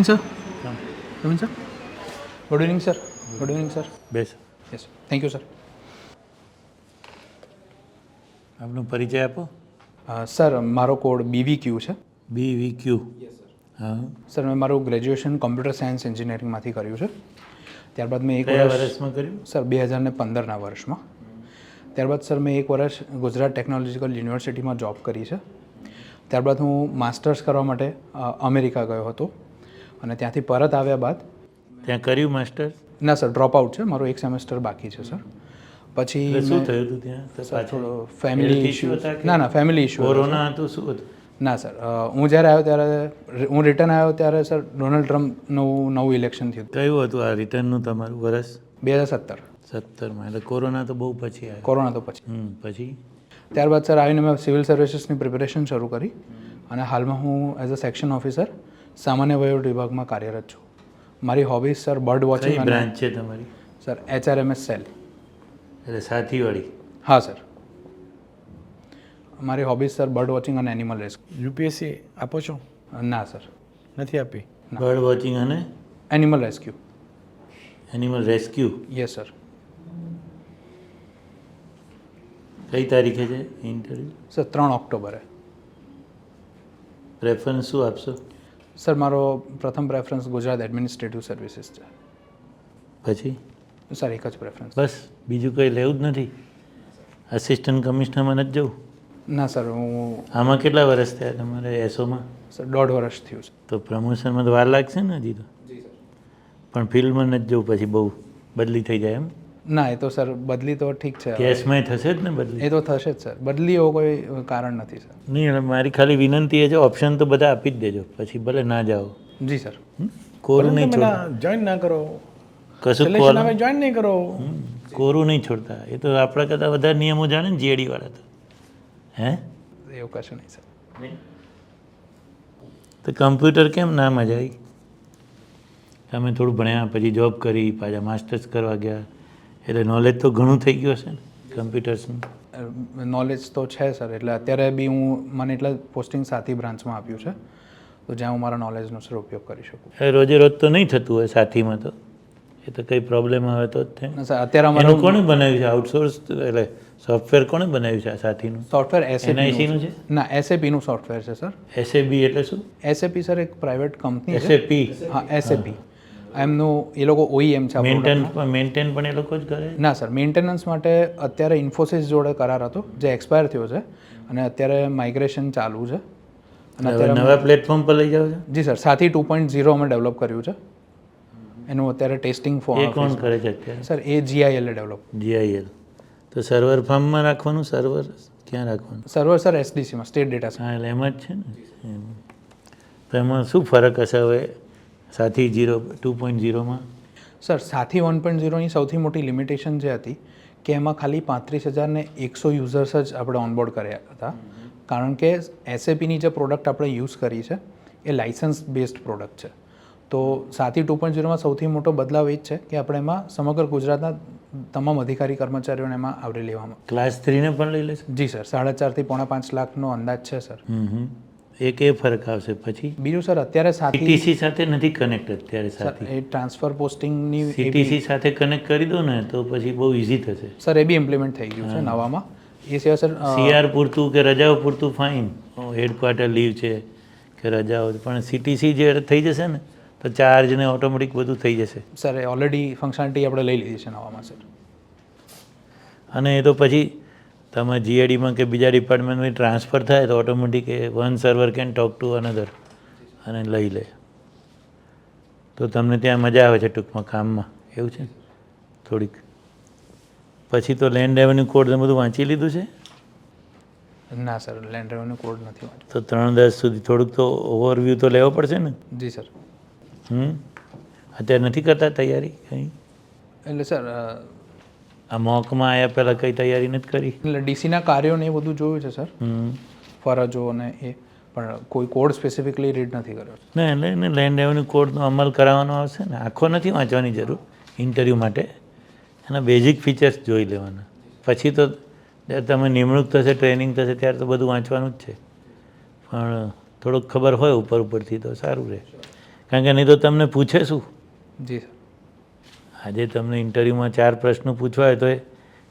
Coming sir coming sir good evening sir good evening sir base yes thank you sir આપનો પરિચય આપો. Sir મારો code BV ક્યુ છે. BV ક્યુ હા. Sir મેં મારું ગ્રેજ્યુએશન કોમ્પ્યુટર સાયન્સ એન્જિનિયરિંગમાંથી કર્યું છે. ત્યારબાદ મેં એક વર્ષમાં કર્યું? સર બે હજાર ને પંદરના વર્ષમાં. ત્યારબાદ સર મેં એક વર્ષ ગુજરાત ટેકનોલોજીકલ યુનિવર્સિટીમાં જોબ કરી છે. ત્યારબાદ હું માસ્ટર્સ કરવા માટે અમેરિકા ગયો હતો. અને ત્યાંથી પરત આવ્યા બાદ? ત્યાં કર્યું માસ્ટર ના સર ડ્રોપ આઉટ છે. મારું એક સેમેસ્ટર બાકી છે સર પછી શું થયું હતું ત્યાં? સર થોડો ફેમિલી ઇશ્યુ હતા ના ના ફેમિલી ઇશ્યુ કોરોના હતું શું હતું? ના સર હું જ્યારે આવ્યો ત્યારે હું રિટર્ન આવ્યો ત્યારે સર ડોનાલ્ડ ટ્રમ્પનું નવું ઇલેક્શન થયું કયું હતું આ રિટર્નનું તમારું વર્ષ? બે હજાર સત્તર. સત્તરમાં. એટલે કોરોના તો બહુ પછી આવ્યો. કોરોના તો પછી. પછી? ત્યારબાદ સર આવીને મેં સિવિલ સર્વિસીસની પ્રિપેરેશન શરૂ કરી. અને હાલમાં હું એઝ અ સેક્શન ઓફિસર સામાન્ય વહીવટ વિભાગમાં કાર્યરત છું. મારી હોબી સર બર્ડ વોચિંગ અને બ્રાન્ચ છે તમારી? સર એચઆરએમએસ સેલ એટલે સાથીવાળી હા સર મારી હોબી સર બર્ડ વોચિંગ અને એનિમલ રેસ્ક્યુ યુપીએસસી આપો છો? ના સર નથી આપી. બર્ડ વોચિંગ અને? Animal rescue animal rescue yes sir કઈ તારીખે છે ઇન્ટરવ્યૂ સર ત્રણ ઓક્ટોબરે. પ્રેફરન્સ શું આપશો? સર મારો પ્રથમ પ્રેફરન્સ ગુજરાત એડમિનિસ્ટ્રેટિવ સર્વિસીસ છે. પછી? સર એક જ પ્રેફરન્સ બસ બીજું કંઈ લેવું જ નથી. આસિસ્ટન્ટ કમિશનરમાં નથી જવું? ના સર હું આમાં કેટલા વર્ષ થયા તમારે એસોમાં સર દોઢ વર્ષ થયું છે. તો પ્રમોશનમાં તો વાર લાગશે ને હજી તો? પણ ફિલ્ડમાં નથી જવું પછી બહુ બદલી થઈ જાય એમ? ના એ તો સર બદલી તો ઠીક છે. કેશમાં થશે જ ને બદલી? એ તો થશે જ સર. બદલી એવો કોઈ કારણ નથી સર. નહીં એટલે મારી ખાલી વિનંતી એ છે ઓપ્શન તો બધા આપી જ દેજો. પછી ભલે ના જાઓ. જી સર? કોરું નહીં છોડતા. જોઈન ના કરો. કશું જોઈન નહીં કરો. કોરું નહીં છોડતા. એ તો આપણા કરતાં વધારે નિયમો જાણે ને જીએડી વાળા તો. હે? એવું કશું નહીં સર. તો કમ્પ્યુટર કેમ ના મજા આવી તમે થોડું ભણ્યા પછી જોબ કરી પાછા માસ્ટર્સ કરવા ગયા. એટલે નોલેજ તો ઘણું થઈ ગયું હશે ને કમ્પ્યુટર્સનું નોલેજ તો છે સર એટલે અત્યારે બી હું મને એટલે પોસ્ટિંગ સાથી બ્રાન્ચમાં આપ્યું છે. તો જ્યાં હું મારા નોલેજનો સર ઉપયોગ કરી શકું. એ રોજે રોજ તો નહીં થતું હોય સાથીમાં તો. એ તો કંઈ પ્રોબ્લેમ આવે તો જ થાય સર અત્યારે અમારું કોણે બનાવ્યું છે? આઉટસોર્સ એટલે સોફ્ટવેર કોણે બનાવ્યું છે આ સાથીનું? સોફ્ટવેર એસએપી NIC નું છે? ના એસએપીનું સોફ્ટવેર છે સર એસએબી એટલે શું? એસએપી સર એક પ્રાઇવેટ કંપની એસએપી હા એસએપી એમનું એ લોકો ઓઈએમ છે મેન્ટેન મેન્ટેન પણ એ લોકો જ કરે? ના સર મેન્ટેનન્સ માટે અત્યારે ઇન્ફોસિસ જોડે કરાર હતો જે એક્સપાયર થયો છે અને અત્યારે માઇગ્રેશન ચાલુ છે. અને અત્યારે નવા પ્લેટફોર્મ પર લઈ જાઓ છો? જી sir Sathi two point zero અમે ડેવલપ કર્યું છે. એનું અત્યારે ટેસ્ટિંગ એ ફોર્મ કોણ કરે છે સર એ જીઆઈએલ ડેવલપ જીઆઈએલ તો સર્વર ફાર્મમાં રાખવાનું સર્વર ક્યાં રાખવાનું? સર્વર સર એસડીસીમાં સ્ટેટ ડેટા હા એટલે એમાં જ છે ને? એમ. તો એમાં શું ફરક હશે હવે? સાથી જીરો ટુ પોઈન્ટ ઝીરોમાં? સર સાથી વન પોઈન્ટ ઝીરોની સૌથી મોટી લિમિટેશન જે હતી કે એમાં ખાલી પાંત્રીસ હજારને એકસો યુઝર્સ જ આપણે ઓનબોર્ડ કર્યા હતા. કારણ કે એસએપીની જે પ્રોડક્ટ આપણે યુઝ કરી છે એ લાઇસન્સ બેઝડ પ્રોડક્ટ છે. તો સાથી ટુ પોઈન્ટ ઝીરોમાં સૌથી મોટો બદલાવ એ જ છે કે આપણે એમાં સમગ્ર ગુજરાતના તમામ અધિકારી કર્મચારીઓને એમાં આવરી લેવામાં ક્લાસ થ્રીને પણ લઈ લેશે? જી સર. સાડા ચારથી પોણા પાંચ લાખનો અંદાજ છે સર. એક એ ફરક આવશે. પછી બીજું સર અત્યારે સાથી ટીસી સાથે નથી કનેક્ટ અત્યારે સાથી. એ ટ્રાન્સફર પોસ્ટિંગની સીટીસી સાથે કનેક્ટ કરી દો ને તો પછી બહુ ઇઝી થશે. સર એ બી ઇમ્પ્લિમેન્ટ થઈ ગયું છે નવામાં. એ સિવાય સર સીઆર પૂરતું કે રજાઓ પૂરતું ફાઇન હેડક્વાર્ટર લીવ છે કે રજાઓ પણ સીટીસી જે થઈ જશે ને તો ચાર્જ ને ઓટોમેટિક બધું થઈ જશે. સર એ ઓલરેડી ફંક્શનાલિટી આપણે લઈ લીધી છે નવામાં સર. અને એ તો પછી તમે જીએડીમાં કે બીજા ડિપાર્ટમેન્ટમાં ટ્રાન્સફર થાય તો automatic A one server can talk to another અને લઈ લે. તો તમને ત્યાં મજા આવે છે ટૂંકમાં કામમાં. એવું છે? થોડીક. પછી તો લેન્ડ રેવન્યુ કોડ તમે બધું વાંચી લીધું છે? ના સર લેન્ડ રેવન્યુ કોડ નથી વાંચ્યો. તો ત્રણ દસ સુધી થોડુંક તો ઓવરવ્યૂ તો લેવો પડશે ને? જી સર. હમ? અત્યારે નથી કરતા તૈયારી કંઈ? એટલે સર આ મોકમાં આવ્યા પહેલાં કંઈ તૈયારી નથી કરી? એટલે ડીસીના કાર્યોને એ બધું જોયું છે સર. ફરજો અને એ. પણ કોઈ કોડ સ્પેસિફિકલી રીડ નથી કર્યો ના એટલે એને લેન્ડ રેવન્યુ કોડનો અમલ કરાવવાનો આવશે ને? આખો નથી વાંચવાની જરૂર ઇન્ટરવ્યૂ માટે. એના બેઝિક ફીચર્સ જોઈ લેવાના. પછી તો જ્યારે તમે નિમણૂક થશે ટ્રેનિંગ થશે ત્યારે તો બધું વાંચવાનું જ છે. પણ થોડુંક ખબર હોય ઉપર ઉપરથી તો સારું રહે. કારણ કે નહીં તો તમને પૂછે શું? જી સર. આજે તમને ઇન્ટરવ્યૂમાં ચાર પ્રશ્નો પૂછવા હોય તો એ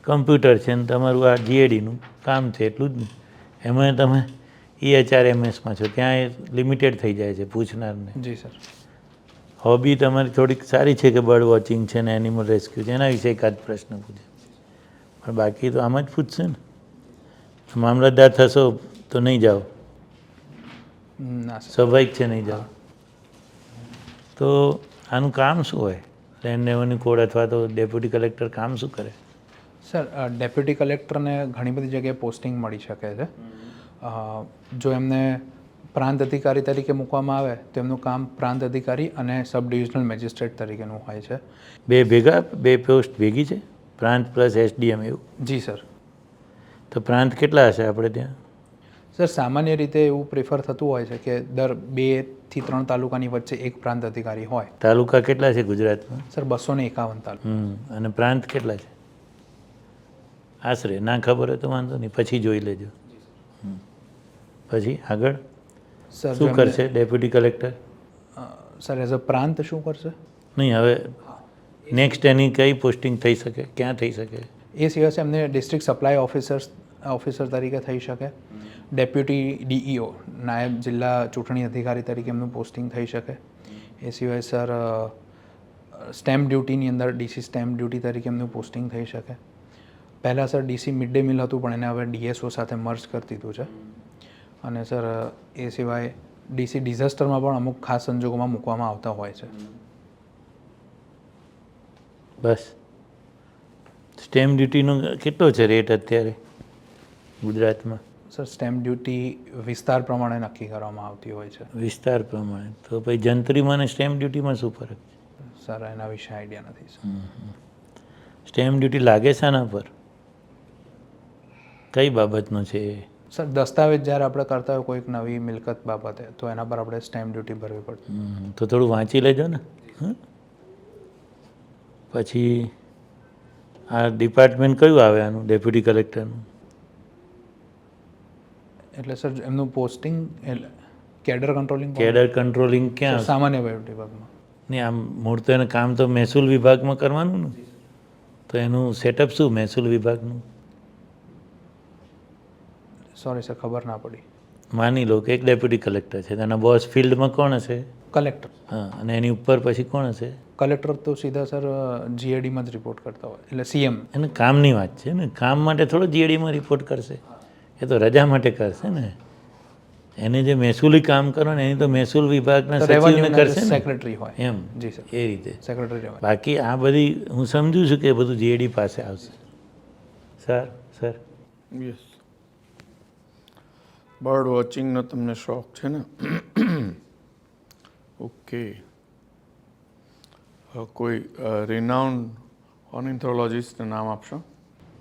કમ્પ્યુટર છે ને તમારું આ જીએડીનું કામ છે એટલું જ ને. એમાં તમે ઈએચઆર એમએસમાં છો ત્યાં એ લિમિટેડ થઈ જાય છે પૂછનારને. જી સર. હોબી તમારી થોડીક સારી છે કે બર્ડ વોચિંગ છે ને એનિમલ રેસ્ક્યુ છે? એના વિશે એકાદ પ્રશ્ન પૂછે. પણ બાકી તો આમ જ પૂછશે ને. મામલતદાર થશો તો નહીં જાઓ. સ્વાભાવિક છે નહીં જાઓ. તો આનું કામ શું હોય? લેન્ડ રેવન્યુ કોડ અથવા તો ડેપ્યુટી કલેક્ટર કામ શું કરે? સર ડેપ્યુટી કલેક્ટરને ઘણી બધી જગ્યાએ પોસ્ટિંગ મળી શકે છે. જો એમને પ્રાંત અધિકારી તરીકે મૂકવામાં આવે તો એમનું કામ પ્રાંત અધિકારી અને સબ ડિવિઝનલ મેજિસ્ટ્રેટ તરીકેનું હોય છે. બે ભેગા બે પોસ્ટ ભેગી છે? પ્રાંત પ્લસ એસડીએમ એવું? જી સર તો પ્રાંત કેટલા હશે આપણે ત્યાં? સર સામાન્ય રીતે એવું પ્રિફર થતું હોય છે કે દર બેથી ત્રણ તાલુકાની વચ્ચે એક પ્રાંત અધિકારી હોય? તાલુકા કેટલા છે ગુજરાતમાં? સર બસો ને એકાવન તાલુકા. અને પ્રાંત કેટલા છે? આશરે ના ખબર હોય તો વાંધો નહીં. પછી જોઈ લેજો. પછી આગળ? સર શું કરશે deputy collector? Sir as a પ્રાંત શું કરશે? નહીં હવે નેક્સ્ટ એની કઈ પોસ્ટિંગ થઈ શકે? ક્યાં થઈ શકે? એ સિવાય એમને ડિસ્ટ્રિક્ટ સપ્લાય ઓફિસર્સ ઓફિસર તરીકે થઈ શકે. ડેપ્યુટી ડીઈઓ નાયબ જિલ્લા ચૂંટણી અધિકારી તરીકે એમનું પોસ્ટિંગ થઈ શકે. એ સિવાય સર સ્ટેમ્પ ડ્યુટીની અંદર ડીસી સ્ટેમ્પ ડ્યુટી તરીકે એમનું પોસ્ટિંગ થઈ શકે. પહેલાં sir DC mid day meal હતું, પણ એને હવે ડીએસઓ સાથે મર્જ કરી દીધું છે. અને સર એ સિવાય ડીસી ડિઝાસ્ટરમાં પણ અમુક ખાસ સંજોગોમાં મૂકવામાં આવતા હોય છે. બસ. સ્ટેમ્પ ડ્યુટીનો કેટલો છે રેટ અત્યારે? ગુજરાતમાં? સર સ્ટેમ્પ ડ્યુટી વિસ્તાર પ્રમાણે નક્કી કરવામાં આવતી હોય છે. વિસ્તાર પ્રમાણે? તો પછી જંત્રીમાં અને સ્ટેમ્પ ડ્યુટીમાં શું ફરક છે? સર એના વિશે આઈડિયા નથી સર. સ્ટેમ્પ ડ્યુટી લાગે છે આના પર? કઈ બાબતનો છે સર દસ્તાવેજ જ્યારે આપણે કરતા હોય કોઈક નવી મિલકત બાબતે તો એના પર આપણે સ્ટેમ્પ ડ્યુટી ભરવી પડતી તો થોડું વાંચી લેજો ને. હં? પછી આ ડિપાર્ટમેન્ટ કયું આવે આનું? ડેપ્યુટી કલેક્ટરનું એટલે સર એમનું પોસ્ટિંગ એટલે કેડર કંટ્રોલિંગ કેડર કંટ્રોલિંગ ક્યાં? સામાન્ય વિભાગમાં. નહીં આમ મૂળ તો એનું કામ તો મહેસૂલ વિભાગમાં કરવાનું ને? તો એનું સેટઅપ શું મહેસૂલ વિભાગનું? સોરી સર ખબર ના પડી. માની લો કે એક ડેપ્યુટી કલેક્ટર છે તેના બોસ ફિલ્ડમાં કોણ હશે? કલેક્ટર હા અને એની ઉપર પછી કોણ હશે? કલેક્ટર તો સીધા સર જીએડીમાં જ રિપોર્ટ કરતા હોય એટલે સીએમ એને કામની વાત છે ને? કામ માટે થોડો જીએડીમાં રિપોર્ટ કરશે. એ તો રજા માટે કરશે ને. એને જે મહેસૂલી કામ કરો ને એની તો મહેસૂલ વિભાગના સચિવને કરશે સેક્રેટરી હોય. એમ જી સર એ રીતે. સેક્રેટરી હોય. બાકી આ બધી હું સમજુ છું કે બધું જીએડી પાસે આવશે. સર સર યસ બર્ડ વોચિંગનો તમને શોખ છે ને? ઓકે કોઈ રિનાઉન્ડ ઓર્નિથોલોજિસ્ટનું નામ આપશો?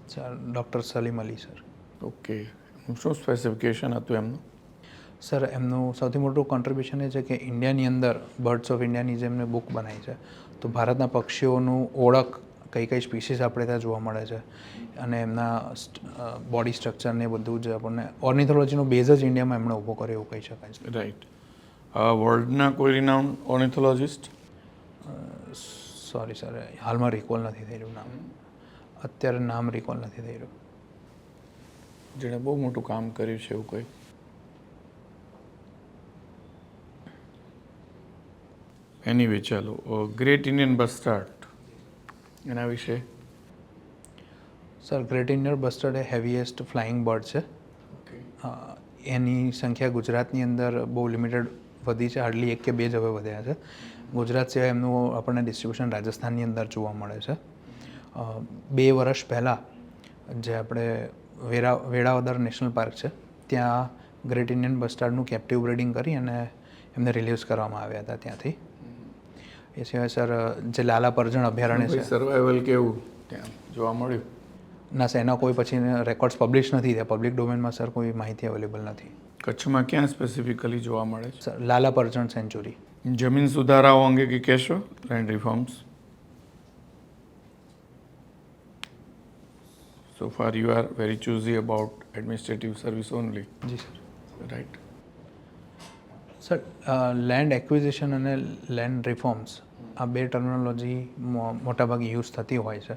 Sir doctor Salim Ali sir okay શું સ્પેસિફિકેશન હતું એમનું? સર એમનું સૌથી મોટું કોન્ટ્રીબ્યુશન એ છે કે ઇન્ડિયાની અંદર બર્ડ્સ ઓફ ઇન્ડિયાની જે એમને બુક બનાવી છે. તો ભારતના પક્ષીઓનું ઓળખ કઈ કઈ સ્પીસીસ આપણે ત્યાં જોવા મળે છે. અને એમના બોડી સ્ટ્રક્ચર ને એ બધું જ આપણને ઓર્નિથોલોજીનો બેઝ જ ઇન્ડિયામાં એમણે ઊભો કર્યો એવું કહી શકાય છે. રાઈટ વર્લ્ડના કોઈ રિનાઉન્ડ ઓર્નિથોલોજિસ્ટ સોરી સર હાલમાં રિકોલ નથી થઈ રહ્યું નામ અત્યારે નામ રિકોલ નથી થઈ રહ્યું જેણે બહુ મોટું કામ કર્યું છે એવું કોઈ. એની વે ચાલો ગ્રેટ ઇન્ડિયન બસ્ટાર્ડ એના વિશે? સર ગ્રેટ ઇન્ડિયન બસ્ટાર્ડ એ હેવીએસ્ટ ફ્લાઇંગ બર્ડ છે. એની સંખ્યા ગુજરાતની અંદર બહુ લિમિટેડ વધી છે હાર્ડલી એક કે બે જ હવે વધ્યા છે. ગુજરાત સિવાય એમનું આપણને ડિસ્ટ્રીબ્યુશન રાજસ્થાનની અંદર જોવા મળે છે. બે વર્ષ પહેલાં જે આપણે વેરા વેળાવદર નેશનલ પાર્ક છે. ત્યાં ગ્રેટ ઇન્ડિયન બસ્ટાર્ડનું કેપ્ટિવ બ્રીડિંગ કરી અને એમને રિલીઝ કરવામાં આવ્યા હતા ત્યાંથી. એ સિવાય સર જે લાલા પરજણ અભયારણ્ય છે. સર્વાઈવલ કેવું? ત્યાં જોવા મળ્યું? ના સર એના કોઈ પછી રેકોર્ડ્સ પબ્લિશ નથી થયા. પબ્લિક ડોમેનમાં સર કોઈ માહિતી અવેલેબલ નથી. કચ્છમાં ક્યાં સ્પેસિફિકલી જોવા મળે છે? Sir Lala Parjan sanctuary. જમીન સુધારાઓ અંગે કંઈ કહેશો? Land reforms so far you are very choosy about administrative service only G sir right sir land acquisition અને લેન્ડ રિફોર્મ્સ આ બે ટર્મિનોલોજી મોટાભાગે યુઝ થતી હોય છે.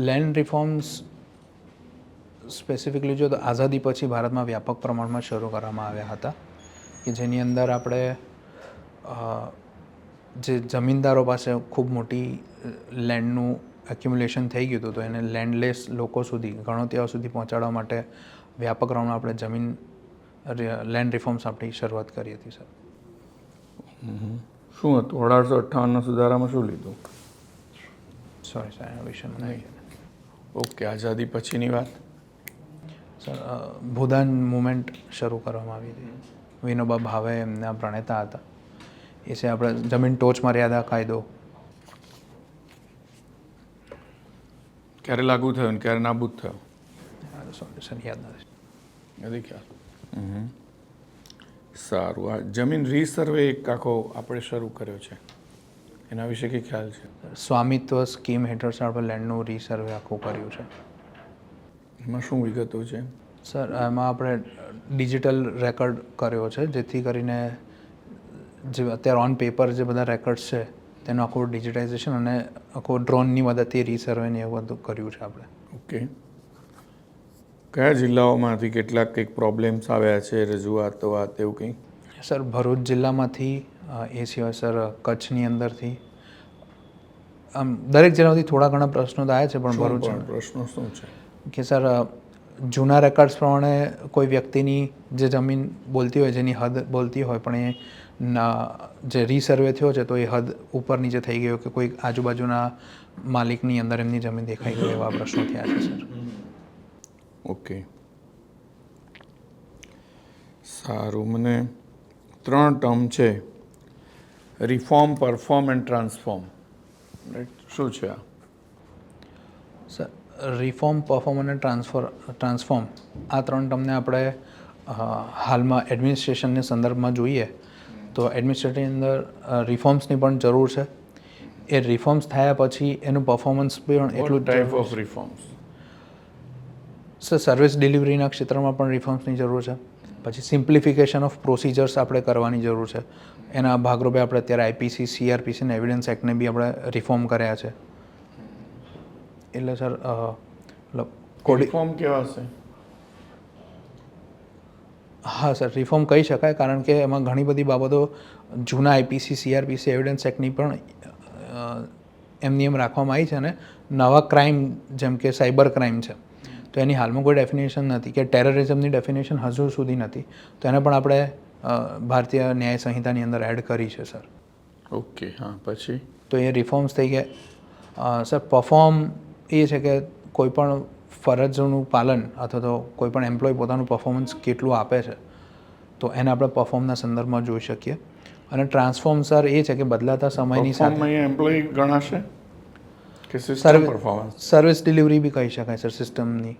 લેન્ડ રિફોર્મ્સ સ્પેસિફિકલી જો તો આઝાદી પછી ભારતમાં વ્યાપક પ્રમાણમાં શરૂ કરવામાં આવ્યા હતા કે જેની અંદર આપણે જે જમીનદારો પાસે ખૂબ મોટી લેન્ડનું એક્યુમ્યુલેશન થઈ ગયું હતું તો એને લેન્ડલેસ લોકો સુધી ઘણો ત્યાં સુધી પહોંચાડવા માટે વ્યાપક પ્રમાણમાં આપણે જમીન લેન્ડ રિફોર્મ્સ આપણી શરૂઆત કરી હતી સર. શું હતું? અઢારસો અઠ્ઠાવનના સુધારામાં શું લીધું? સોરી સર એના વિશે મને ઓકે આઝાદી પછીની વાત? સર ભૂદાન મુમેન્ટ શરૂ કરવામાં આવી હતી. વિનોબા ભાવે એમના પ્રણેતા હતા. એ છે આપણે જમીન ટોચ મર્યાદા કાયદો. ક્યારે લાગુ થયો ને ક્યારે નાબૂદ થયો સોરી યાદ નથી નથી ખ્યાલ સારું આ જમીન રીસર્વે એક આખો આપણે શરૂ કર્યો છે એના વિશે કંઈ ખ્યાલ છે સ્વામિત્વ સ્કીમ હેઠળ સર આપણે લેન્ડનું રીસર્વે આખું કર્યું છે એમાં શું વિગતો છે સર એમાં આપણે ડિજિટલ રેકોર્ડ કર્યો છે જેથી કરીને જે અત્યારે ઓન પેપર જે બધા રેકોર્ડ્સ છે તેનું આખું ડિજિટાઇઝેશન અને આખું ડ્રોનની મદદથી રિસર્વેને એવું બધું કર્યું છે આપણે. ઓકે. કયા જિલ્લાઓમાંથી કેટલાક કંઈક પ્રોબ્લેમ્સ આવ્યા છે રજૂઆતો વાત એવું કંઈ? સર ભરૂચ જિલ્લામાંથી એ સિવાય સર કચ્છની અંદરથી. આમ દરેક જિલ્લામાંથી થોડા ઘણા પ્રશ્નો તો આવ્યા છે પણ ભરૂચ પ્રશ્નો શું છે? કે સર જૂના રેકોર્ડ્સ પ્રમાણે કોઈ વ્યક્તિની જે જમીન બોલતી હોય જેની હદ બોલતી હોય પણ એ ના જે રીસર્વે થયો છે તો એ હદ ઉપર નીચે થઈ ગયો કે કોઈ આજુબાજુના માલિકની અંદર એમની જમીન દેખાઈ ગઈ એવા પ્રશ્નો થયા છે સર ઓકે સારું. મને ત્રણ ટર્મ છે. રિફોર્મ પરફોર્મ એન્ડ ટ્રાન્સફોર્મ શું છે આ? સર રિફોર્મ પરફોર્મ અને ટ્રાન્સફર ટ્રાન્સફોર્મ આ ત્રણ ટર્મને આપણે હાલમાં એડમિનિસ્ટ્રેશનના સંદર્ભમાં જોઈએ. તો એડમિનિસ્ટ્રેટિવની અંદર રિફોર્મ્સની પણ જરૂર છે. એ રિફોર્મ્સ થયા પછી એનું પરફોર્મન્સ પણ એટલું type of reforms sir service ડિલિવરીના ક્ષેત્રમાં પણ રિફોર્મ્સની જરૂર છે. પછી સિમ્પ્લિફિકેશન ઓફ પ્રોસિજર્સ આપણે કરવાની જરૂર છે. એના ભાગરૂપે આપણે અત્યારે આઈપીસી સીઆરપીસી અને એવિડન્સ એક્ટને બી આપણે રિફોર્મ કર્યા છે. એટલે સર રિફોર્મ કેવા છે હા સર રિફોર્મ કહી શકાય કારણ કે એમાં ઘણી બધી બાબતો જૂના આઈપીસી સીઆરપીસી એવિડન્સ એક્ટની પણ એમની એમ રાખવામાં આવી છે અને નવા ક્રાઇમ જેમ કે સાયબર ક્રાઇમ છે તો એની હાલમાં કોઈ ડેફિનેશન નથી કે ટેરરિઝમની ડેફિનેશન હજુ સુધી નથી. તો એને પણ આપણે ભારતીય ન્યાય સંહિતાની અંદર એડ કરી છે સર. ઓકે હા પછી? તો એ રિફોર્મ્સ થઈ ગયા. સર પરફોર્મ એ છે કે કોઈ પણ ફરજોનું પાલન અથવા તો કોઈપણ એમ્પ્લોય પોતાનું પરફોર્મન્સ કેટલું આપે છે તો એને આપણે પરફોર્મના સંદર્ભમાં જોઈ શકીએ. અને ટ્રાન્સફોર્મ સર એ છે કે બદલાતા સમયની સાથે એમ્પ્લોય ગણાશે કે સિસ્ટમ પરફોર્મન્સ સર્વિસ ડિલિવરી બી કહી શકાય સર સિસ્ટમની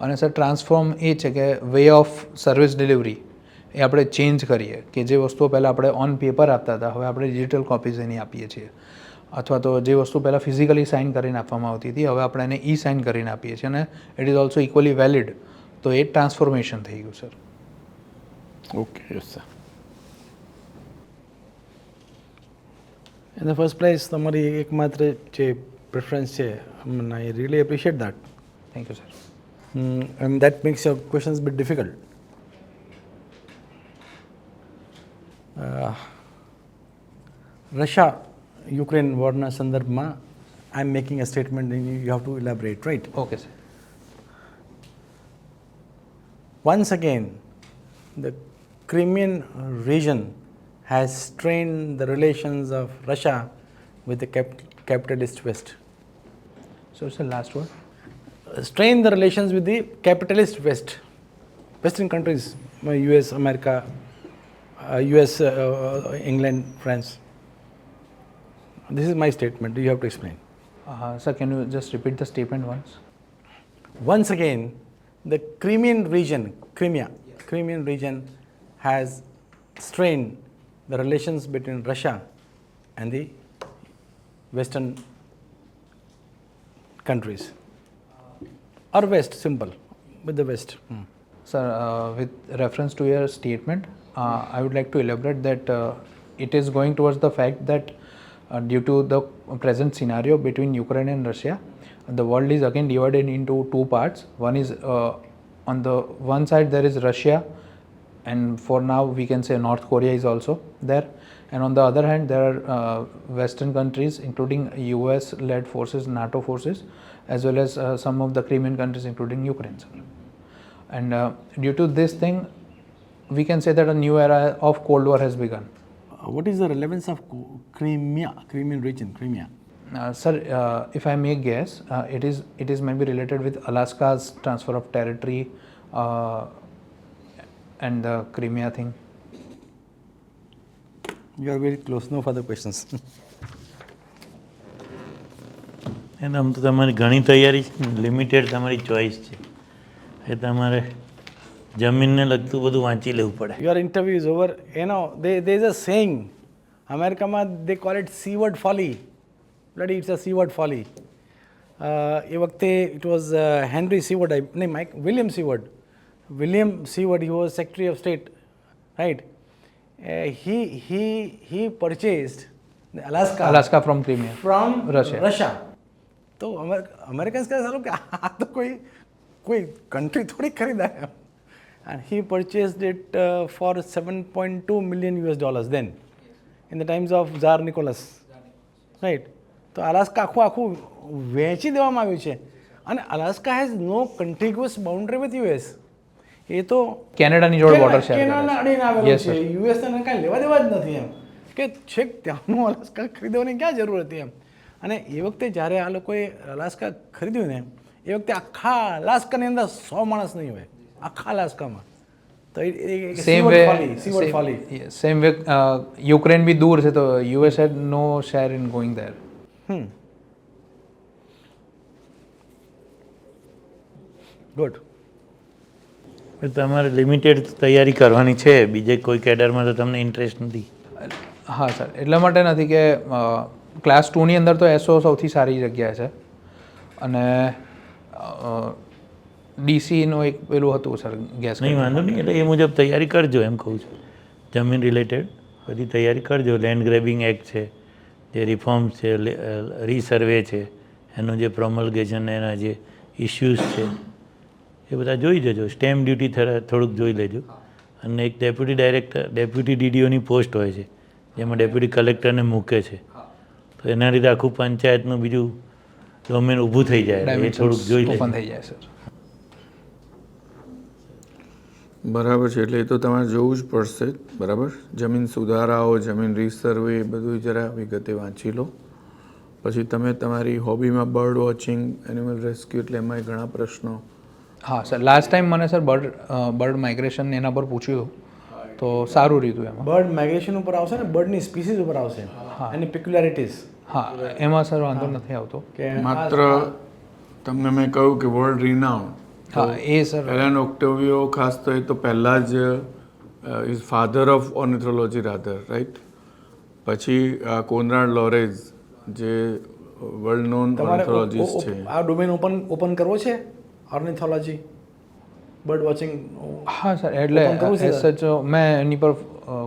અને સર ટ્રાન્સફોર્મ એ છે કે વે ઓફ સર્વિસ ડિલિવરી એ આપણે ચેન્જ કરીએ કે જે વસ્તુઓ પહેલાં આપણે ઓન પેપર આપતા હતા હવે આપણે ડિજિટલ કોપીઝ એની આપીએ છીએ. અથવા તો જે વસ્તુ પહેલાં ફિઝિકલી સાઇન કરીને આપવામાં આવતી હતી હવે આપણે એને ઈ સાઇન કરીને આપીએ છીએ અને it is also equally valid તો એ ટ્રાન્સફોર્મેશન થઈ ગયું sir okay yes sir In the first place, તમારી એકમાત્ર જે પ્રેફરન્સ છે I really appreciate that thank you sir and that makes your questions bit difficult Russia Ukraine વોરના સંદર્ભમાં I am making a statement you have to elaborate right okay sir Once again, the Crimean region has strained the relations of Russia with the cap- capitalist West. So sir last word Uh, strained the relations with the capitalist West, Western countries, uh, US, America, uh, US, uh, uh, England, France. This is my statement. Do you have to explain? Uh, sir, can you just repeat the statement once? Once again, the Crimean region, Crimea, yes. Crimean region has strained the relations between Russia and the Western countries. Uh-huh. Or West, simple, with the West. Hmm. Sir, uh, with reference to your statement, uh, I would like to elaborate that uh, it is going towards the fact that due to the present scenario between Ukraine and Russia, the world is again divided into two parts. One is uh, on the one side there is Russia, and for now we can say North Korea is also there. And on the other hand, there are uh, Western countries, including US-led forces, NATO forces, as well as uh, some of the Crimean countries, including Ukraine. And uh, due to this thing, we can say that a new era of Cold War has begun. Uh, what is the relevance of Ko- Crimea, Crimean region, Crimea? Uh, sir, uh, if I may guess, uh, it is it is maybe related with Alaska's transfer of territory uh, and the Crimea thing. You are very close. No further questions. એને આમ તો તમારી ઘણી તૈયારી limited તમારી choice છે એ તમારે જમીનને લગતું બધું વાંચી લેવું પડે Your interview is over. You know, they, there is a saying, America, they call it C-word folly. Bloody, it's a C-word folly. Uh, એ વખતે it was uh, Henry Seward, I, નહીં Mike, William Seward. William Seward, he was Secretary of State, right? Uh, he, he, he purchased the Alaska, Alaska from Crimea. from Russia. Russia. તો Americans કહે સારું કે આ તો કોઈ કોઈ country થોડી ખરીદાય and he purchased it four seven point two million US dollars in in the times of tsar Nicholas right તો અલાસ્કા આખું આખું વેચી દેવામાં આવ્યું છે અને Alaska has no contiguous boundary with US A તો કેનેડાની જોડે બોર્ડર છે. કેનાડા અડીને આવેલું છે. યુએસને કાંઈ લેવા દેવા જ નથી એમ કે છેક ત્યાંનું અલાસ્કા ખરીદવાની ક્યાં જરૂર હતી એમ અને એ વખતે જ્યારે આ લોકોએ અલાસ્કા ખરીદ્યું ને એ વખતે આખા અલાસ્કાની અંદર સો માણસ નહીં હોય આખા અલાસ્કામાં તો same way same way Ukraine બી દૂર છે તો US had no share in going there hmm good તમારે લિમિટેડ તૈયારી કરવાની છે. બીજે કોઈ કેડરમાં તો તમને ઇન્ટરેસ્ટ નથી. હા સર એટલા માટે નથી કે ક્લાસ ટુની અંદર તો એસો સૌથી સારી જગ્યા છે. અને ડીસીનું એક પેલું હતું સર ગેસ નહીં વાંધો નહીં એટલે એ મુજબ તૈયારી કરજો એમ કહું છું. જમીન રિલેટેડ બધી તૈયારી કરજો. લેન્ડ ગ્રેબિંગ એક્ટ છે જે રિફોર્મ્સ છે રીસર્વે છે એનું જે પ્રોમલગેશન એના જે ઇસ્યુઝ છે એ બધા જોઈ જજો. સ્ટેમ્પ ડ્યુટી થોડુંક જોઈ લેજો. અને એક ડેપ્યુટી ડાયરેક્ટર ડેપ્યુટી ડીડીઓની પોસ્ટ હોય છે જેમાં ડેપ્યુટી કલેક્ટરને મૂકે છે. તો એના લીધે આખું પંચાયતનું બીજું ડોમેન ઊભું થઈ જાય. એ થોડુંક જોઈ લેજો. થઈ જાય સર બરાબર છે એટલે એ તો તમારે જોવું જ પડશે બરાબર? જમીન સુધારાઓ જમીન રીસર્વે એ બધું જરા વિગતે વાંચી લો. પછી તમે તમારી હોબીમાં બર્ડ વોચિંગ એનિમલ રેસ્ક્યુ એટલે એમાંય ઘણા પ્રશ્નો. હા સર લાસ્ટ ટાઈમ મને સર બર્ડ બર્ડ માઇગ્રેશન એના પર પૂછ્યું. તો સારું રીતું એમાં. બર્ડ માઇગ્રેશન ઉપર આવશે ને? બર્ડની સ્પીસીસ ઉપર આવશે. એની પિક્યુલારિટીઝ હા એમાં સર વાંધો નથી આવતો. કે માત્ર તમને મેં કહ્યું કે વર્લ્ડ રિનાઉન્ડ હા એ સર. એલન ઓક્ટેવિયો ખાસ તો એ તો પહેલાં જ is father of ornithology rather right પછી આ કોનરાડ લોરેઝ જે વર્લ્ડ નોન ઓર્નિથોલોજીસ્ટ છે. આ ડોમેન ઓપન ઓપન કરવો છે? ઓર્નિથોલોજી બર્ડ વોચિંગ હા સર એટલે sir? such, મેં એની પર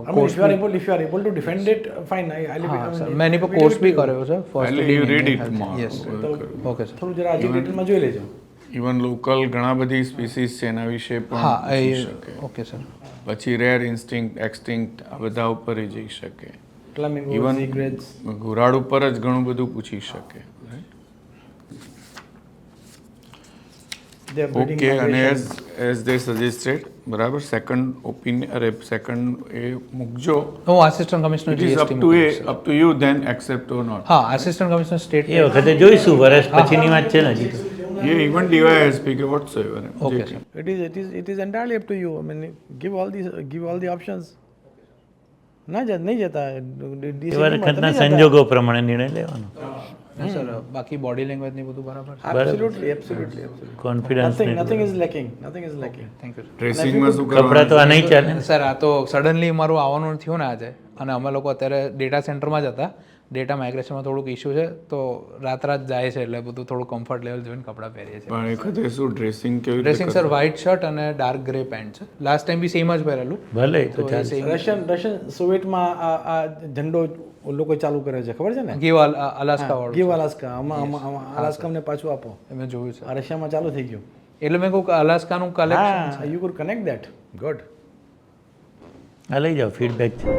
course mean, are able if you are able to defend it fine I I sir મેં એની પર કોર્સ બી કર્યો છે first read it yes okay sir થોડું જરા આજે ડિટેલમાં જોઈ લેજો. ઇવન લોકલ ઘણા બધી સ્પીસીસ છે એના વિશે પણ હા એ ઓકે સર. પછી રેર ઇન્સ્ટિંક્ટ એક્સટિંક્ટ આ બધા ઉપર જઈ શકે. ઇવન ઘોરાડ ઉપર જ ઘણું બધું પૂછી શકે. ઓકે અને એઝ એઝ દે સજેસ્ટેડ બરાબર સેકન્ડ ઓપિનિયન અરે સેકન્ડ એ મૂકજો. હું assistant commissioner it up to uh up to you then accept or not હા આસિસ્ટન્ટ કમિશનર સ્ટેટ એ વખતે જોઈશું વર્ષ પછીની વાત છે ને હજી એ ઇવન ડીવાયએસપી કે whatsoever It is, it. Is, it is entirely up to you. I mean, give all these, give all the options. ના જતા નહીં જતા એ વખતના સંજોગો પ્રમાણે નિર્ણય લેવાનો સર બાકી બોડી લેંગ્વેજ ને બધું બરાબર absolutely absolutely, absolutely. Confidence nothing nothing is lacking. Nothing is lacking. Thank you ડ્રેસિંગમાં શું કપડાં તો આ નહીં ચાલે સર આ તો સડનલી મારું આવવાનું થયું ને આજે અને અમે લોકો અત્યારે ડેટા સેન્ટરમાં જ હતા. ડેટા માઇગ્રેશનમાં થોડુંક ઇશ્યુ છે તો રાત રાત જાય છે એટલે બધું થોડું કમ્ફર્ટ લેવલ જોઈને કપડાં પહેરીએ છીએ. પણ વખતે શું ડ્રેસિંગ કેવી ડ્રેસિંગ સર વ્હાઇટ શર્ટ અને ડાર્ક ગ્રે પેન્ટ છે લાસ્ટ ટાઈમ બી સેમ જ પહેરેલું. ભલે તો રશિયન રશિયન સોવિયટમાં આ આ ઝંડો લોકો ચાલુ કરે છે ખબર છે ને? ગીવ અલાસ્કા વાળું ગીવ અલાસ્કા આમાં અલાસ્કા અમને પાછું આપો. મેં જોયું છે. આ રશિયામાં ચાલુ થઈ ગયું. એટલે મેં કહું અલાસ્કાનું collection you could connect that good આ લઈ જાઓ ફીડબેક છે.